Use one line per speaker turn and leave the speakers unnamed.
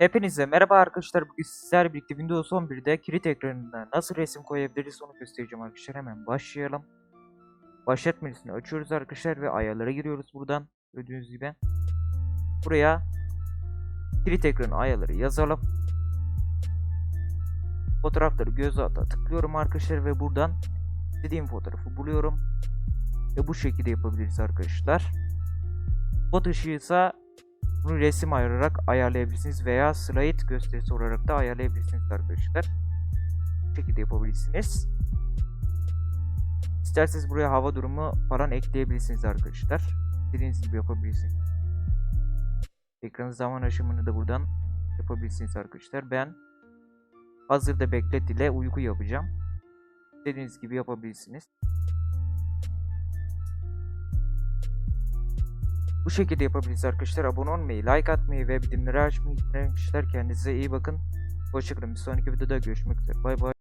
Hepinize merhaba arkadaşlar. Bugün sizlerle birlikte Windows 11'de kilit ekranına nasıl resim koyabiliriz onu göstereceğim arkadaşlar. Hemen başlayalım. Başlat menüsünü açıyoruz arkadaşlar ve ayarlara giriyoruz buradan. Gördüğünüz gibi. Buraya kilit ekranı ayarları yazalım. Fotoğrafları göz alta tıklıyorum arkadaşlar ve buradan istediğim fotoğrafı buluyorum. Ve bu şekilde yapabiliriz arkadaşlar. Bot ışığı ise bunu resim ayırarak ayarlayabilirsiniz veya slide gösterisi olarak da ayarlayabilirsiniz arkadaşlar. Bu şekilde yapabilirsiniz. İsterseniz buraya hava durumu falan ekleyebilirsiniz arkadaşlar. İstediğiniz gibi yapabilirsiniz. Ekranın zaman aşımını da buradan yapabilirsiniz arkadaşlar. Ben hazırda beklet ile uyku yapacağım. İstediğiniz gibi yapabilirsiniz. Bu şekilde yapabiliriz arkadaşlar. Abone olmayı, like atmayı ve bildirimleri açmayı unutmayın. Kendinize iyi bakın. Hoşçakalın. Bir sonraki videoda görüşmek üzere. Bay bay.